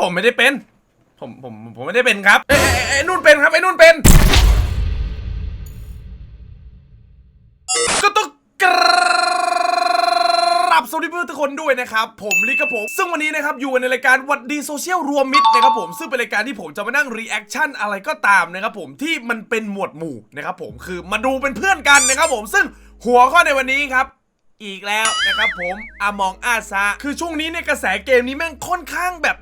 ผมไม่ได้เป็น ผมผมผมไม่ได้เป็นครับเอ้ยเอ้ยเอ้ยไอ้นุ่นเป็นครับไอ้นุ่นเป็น ก็ต้องกราบสวัสดีเพื่อนทุกคนด้วยนะครับ ผมลิกับผม ซึ่งวันนี้นะครับ อยู่ในรายการวัดดีโซเชียลรวมมิตรนะครับผมซึ่งเป็นรายการที่ผมจะมานั่งรีแอคชั่นอะไรก็ตามนะครับผมที่มันเป็นหมวดหมู่นะครับผมคือมาดูเป็นเพื่อนกันนะครับผมซึ่งหัวข้อในวันนี้ครับ อีกแล้วนะครับผมอามองอาซาคือช่วงนี้เนี่ยกระแสเกมนี้แม่งค่อนข้างแบบ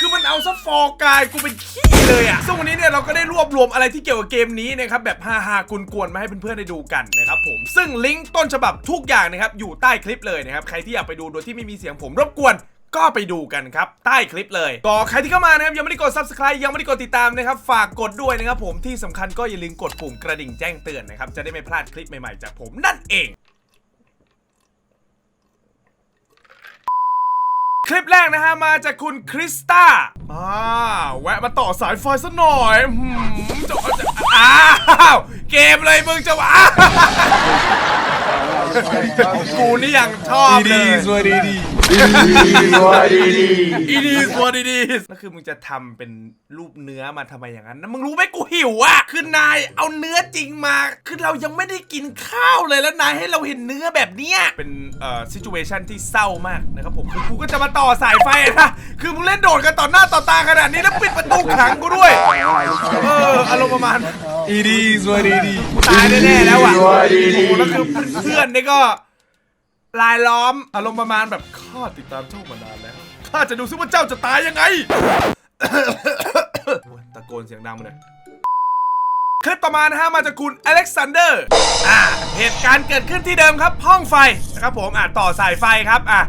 คือมันเอาซะฟอร์กายกูเป็นขี้เลยอะซึ่งวันนี้เนี่ยเราก็ได้รวบรวมอะไรที่เกี่ยวกับเกมนี้นะครับแบบฮาฮาๆกวนมาให้เพื่อนๆได้ดูกันนะครับผมซึ่งลิงก์ต้นฉบับทุกอย่างนะครับอยู่ใต้คลิปเลยนะครับใครที่อยากไปดูโดยที่ไม่มีเสียงผมรบกวนก็ไปดูกันครับ ใต้คลิปเลยก็ใครที่เข้ามานะครับ ยังไม่ได้กด subscribe ยังไม่ได้กดติดตามนะครับ ฝากกดด้วยนะครับผมที่สำคัญก็อย่าลืมกดปุ่มกระดิ่งแจ้งเตือนนะครับ จะได้ไม่พลาดคลิปใหม่ ๆ จากผมนั่นเอง ลิปแรกนะฮะ มาจากคุณคริสตาอ่าแวะมาต่อสายไฟซะหน่อยหืมจะจะอ้าวเกมเลยมึงจะวะกูนี่ยังชอบเลย is what it is. อีดีสวัสดีดีนั่นคือมึงจะทำเป็นรูปเนื้อมาทำไมอย่างนั้นนะมึงรู้ไหมกูหิวอะ คือนายเอาเนื้อจริงมา คือเรายังไม่ได้กินข้าวเลยแล้วนายให้เราเห็นเนื้อแบบเนี้ย เป็นเอ่อซิจูเอชันที่เศร้ามากนะครับผมคือกูก็จะมาต่อสายไฟนะ คือมึงเล่นโดดกันต่อหน้าต่อตาขนาดนี้แล้วปิดประตูขังกูด้วย เอออารมณ์ประมาณ It is what it is. ตายแน่ๆแล้วอะโอ้โหแล้วคือเพื่อนๆนี่ก็ ลายล้อมอารมณ์ประมาณแบบข้าติดตามเจ้ามานานแล้วข้าจะดูซิว่าเจ้าจะตายยังไงโอ้ยตะโกนเสียงดังมาเลยคลิปต่อมานะฮะมาจากคุณอเล็กซานเดอร์อ่าเหตุการณ์เกิดขึ้นที่เดิมครับห้องไฟนะครับผมอะต่อสายไฟครับอะ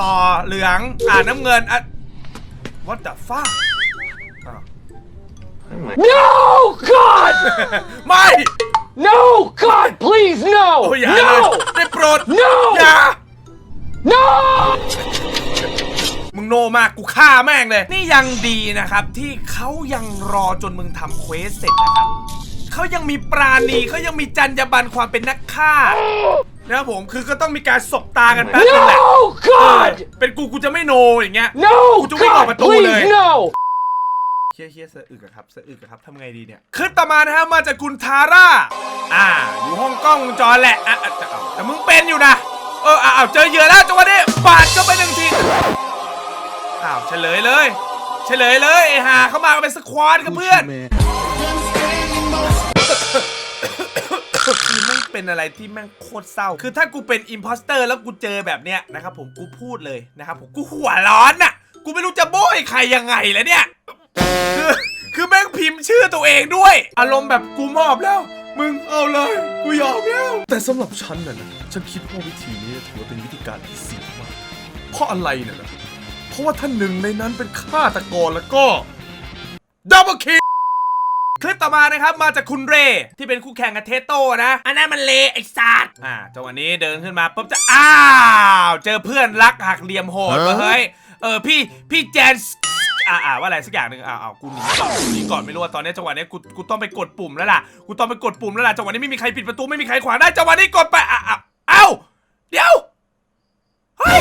ต่อเหลืองอ่าน้ำเงินอะ what the fuck อ้าว No, God! ไม่ No, God, please, โอ้ no! ยอย่าเลย No! ได้โปรด No! อย่า No! มึงโนมากกูฆ่าแม่งเลย นี่ยังดีนะครับ ที่เขายังรอจนมึงทำเควสเสร็จนะครับเขายังมีปราณีเขายังมีจรรยาบรรณความเป็นนักฆ่านะครับผมคือก็ต้องมีการสบตากันแป๊บนึงแหละ No, เออ God! เป็นกูกูจะไม่โนอย่างเงี้ย No, กูจะวิ่งออก God, ประตูเลย please, no! เฮี้ยเฮี้ยสะอึกอะครับสะอึกอะครับทำไงดีเนี่ยคลิปต่อมานะฮะมาจากคุณทาร่าอ่าอยู่ห้องกล้องวงจรแหละอะอะจะเอาแต่มึงเป็นอยู่นะเอออะเอาเจอเหยื่อแล้วจังหวะนี้ปาดก็ไปหนึ่งทีอ้าวเฉลยเลย เฉลยเลยไอ้ห่าเข้ามากันเป็นสควอตกับเพื่อน คือแม่งเป็นอะไรที่แม่งโคตรเศร้า คือถ้ากูเป็นอิมพอสเตอร์แล้วกูเจอแบบเนี้ยนะครับผมกูพูดเลยนะครับผมกูหัวร้อนน่ะ กูไม่รู้จะโบยใครยังไงแล้วเนี่ย คือแม่งพิมพ์ชื่อตัวเองด้วย อารมณ์แบบกูมอบแล้ว มึงเอาเลย กูยอมแล้ว แต่สำหรับฉันน่ะนะฉันคิดว่าวิธีนี้ถือว่าเป็นวิธีการที่เสี่ยงมาก เพราะอะไรเนี่ยนะเพราะว่าถ้าหนึ่งในนั้นเป็นฆาตกรแล้วก็ดับเบิลคิคลิปต่อมานะครับมาจากคุณเร ที่เป็นคู่แข่งกับเทโต้นะ อันนั้นมันเลไอ้สัตว์อ่าจังหวะนี้เดินขึ้นมาปุ๊บจะอ้าว เจอเพื่อนรักหักเหลี่ยมโหดมาเฮ้ยเออพี่พี่แจน อ่าอ่าว่าอะไรสักอย่างหนึ่งอ่าอ่ากูหนีก่อนกูหนีก่อนไม่รู้ว่าตอนนี้จังหวะนี้กูกูต้องไปกดปุ่มแล้วล่ะกูต้องไปกดปุ่มแล้วล่ะจังหวะนี้ไม่มีใครปิดประตูไม่มีใครขวางได้จังหวะนี้กดไปอะอะเอ้าเดี๋ยวเฮ้ย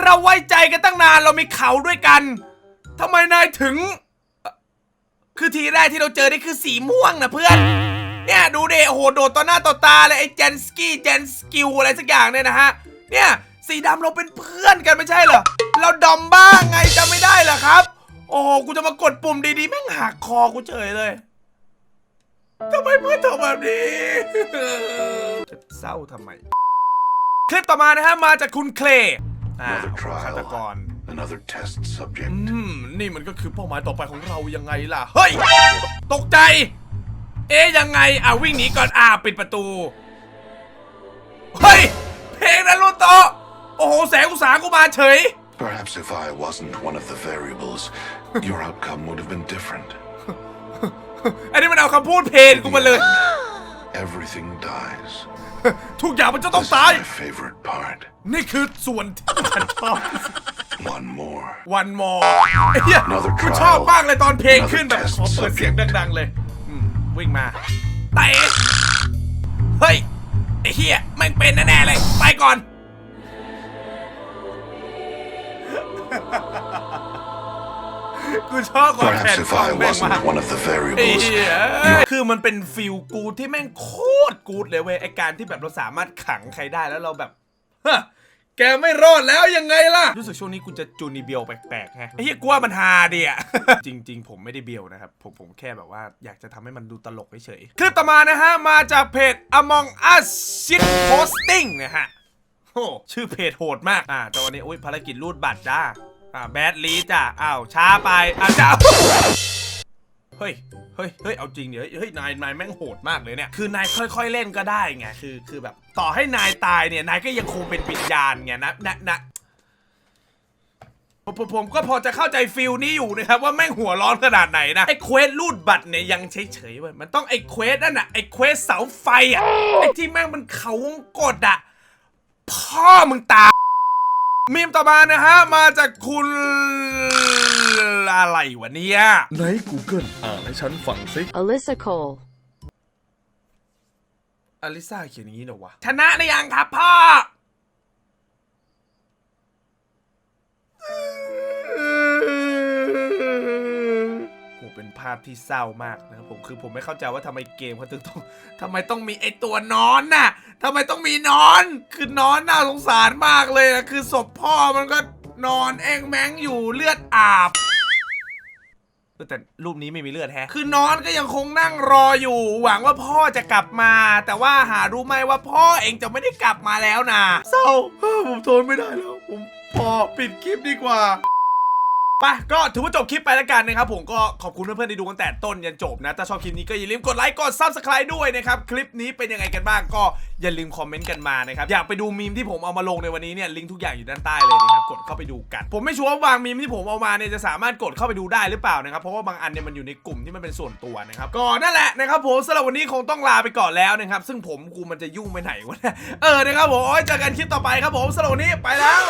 เราไว้ใจกันตั้งนานเรามีเขาด้วยกันทำไมนายถึง คือทีแรกที่เราเจอนี่คือสีม่วงนะเพื่อน เนี่ยดูเดโอ้โหโดดต่อหน้าต่อตาเลยไอ้เจนสกี้เจนสกิลอะไรสักอย่างเนี่ยนะฮะ เนี่ยสีดำเราเป็นเพื่อนกันไม่ใช่เหรอ เราดอมบ้า โอ้โหกูจะมากดปุ่มดีๆ แม่งหักคอกูเฉยเลยทำไมเพื่อนทำแบบนี้ จะเศร้าทำไม คลิปต่อมานะฮะ มาจากคุณเคลย์อ่า Another ฆาตกร trial, another test subject. อืม นี่มันก็คือเป้าหมายต่อไปของเรายังไงล่ะ เฮ้ย ตกใจ เอ๊ยยังไง อะ วิ่งหนีก่อน อ่า ปิดประตู เฮ้ย เพลงนารูโตะโอ้โห แสงอุตสาหกูมาเฉย Perhaps if I wasn't one of the variables, your outcome would have been different. อันนี้มันเอาคำพูดเพลงกูมาเลย Everything dies. ทุกอย่างมันจะต้อง This ตาย is my favorite part. นี่คือส่วนที่ฉันชอบ One more. วันมอไอ้เหี้ย Another กู trial ชอบมากเลยตอนเพลงขึ้นแบบ Another ขอ test เปิดเสียง subject ดังๆเลยอืมวิ่งมาเตะเฮ้ย ไอ้เหี้ยแม่งเป็นแน่ๆเลย ไปก่อน กูชอบกดแผ่น Perhaps if กล้อง I แม่งมาก wasn't one of the ไอ้ variables, เหี้ยคือมันเป็นฟิลกูดที่แม่งโคตรกูดเลยเว้ยไอการที่แบบเราสามารถขังใครได้แล้วเราแบบฮะแกไม่รอดแล้วยังไงล่ะ รู้สึกช่วงนี้กูจะจูนีเบียวแปลกๆฮะไอ้เหี้ยกูว่ามันฮาดีอะ จริง ๆ ผมไม่ได้เบียวนะครับ ผมผมแค่แบบว่าอยากจะทำให้มันดูตลกเฉยๆคลิปต่อมานะฮะ มาจากเพจ Among Us Shit Posting นะฮะ โอ้ชื่อเพจโหดมาก อ่าแต่วันนี้อุ้ยภารกิจรูดบัตรจ้า อ่าแบดลีจ้าอ้าวช้าไปอ้าวจ้าเฮ้ยเฮ้ยเฮ้ยเอาจริงเดี๋ยวเฮ้ยนายนายแม่งโหดมากเลยเนี่ยคือนายค่อย ๆเล่นก็ได้ไงคือคือแบบต่อให้นายตายเนี่ยนายก็ยังคงเป็นวิญญาณไงนะนะนะผมผมผมก็พอจะเข้าใจฟิลนี้อยู่นะครับ ว่าแม่งหัวร้อนขนาดไหนนะ ไอ้เควสรูดบัตรเนี่ยยังเฉยๆเว้ยมันต้องไอ้เควสนั่นน่ะไอ้เควสเสาไฟอะไอ้ที่แม่งมันเขาวงกดอะพ่อมึงตาย มีมต่อมานะฮะ มาจากคุณอะไรวะเนี่ยไหน Google อ่านให้ฉันฟังสิ Alyssa Cole. อลิซ่าเขียนอย่างนี้เหรอวะ ชนะหรือยังครับพ่อาพที่เศร้ามากนะครับผมคือผมไม่เข้าใจว่าทำไมเกมเขาถึงต้องทำไมต้องมีไอตัวนอนน่ะทำไมต้องมีนอน คือนอนน่าสงสารมากเลยนะคือศพพ่อมันก็นอนแองแมงอยู่เลือดอาบแต่รูปนี้ไม่มีเลือดแฮะ คือนอนก็ยังคงนั่งรออยู่ หวังว่าพ่อจะกลับมา แต่ว่าหารู้ไหมว่าพ่อเองจะไม่ได้กลับมาแล้วนะเศร้าผมทนไม่ได้แล้ว ผมพอปิดคลิปดีกว่า ไปก็ถือว่าจบคลิปไปแล้วกันนะครับผมก็ขอบคุณเพื่อนๆที่ดูกันแต่ต้นยันจบนะ ถ้าชอบคลิปนี้ก็อย่าลืมกดไลค์กด subscribe ด้วยนะครับ คลิปนี้เป็นยังไงกันบ้างก็อย่าลืมคอมเมนต์กันมานะครับ อยากไปดูมีมที่ผมเอามาลงในวันนี้เนี่ยลิงก์ทุกอย่างอยู่ด้านใต้เลยนะครับ กดเข้าไปดูกัน ผมไม่ชัวร์ว่าบางมีมที่ผมเอามาเนี่ยจะสามารถกดเข้าไปดูได้หรือเปล่านะครับเพราะว่าบางอันเนี่ยมันอยู่ในกลุ่มที่มันเป็นส่วนตัวนะครับก็นั่นแหละนะครับผมสำหรับวันนี้คงต้องลาไปก่อนแล้วนะครับซึ่งผมกูมันจะยุ่งไปไหนวะเออนะครับผมเจอกันคลิปต่อไปครับผมสำหรับวันนี้ไปแล้ว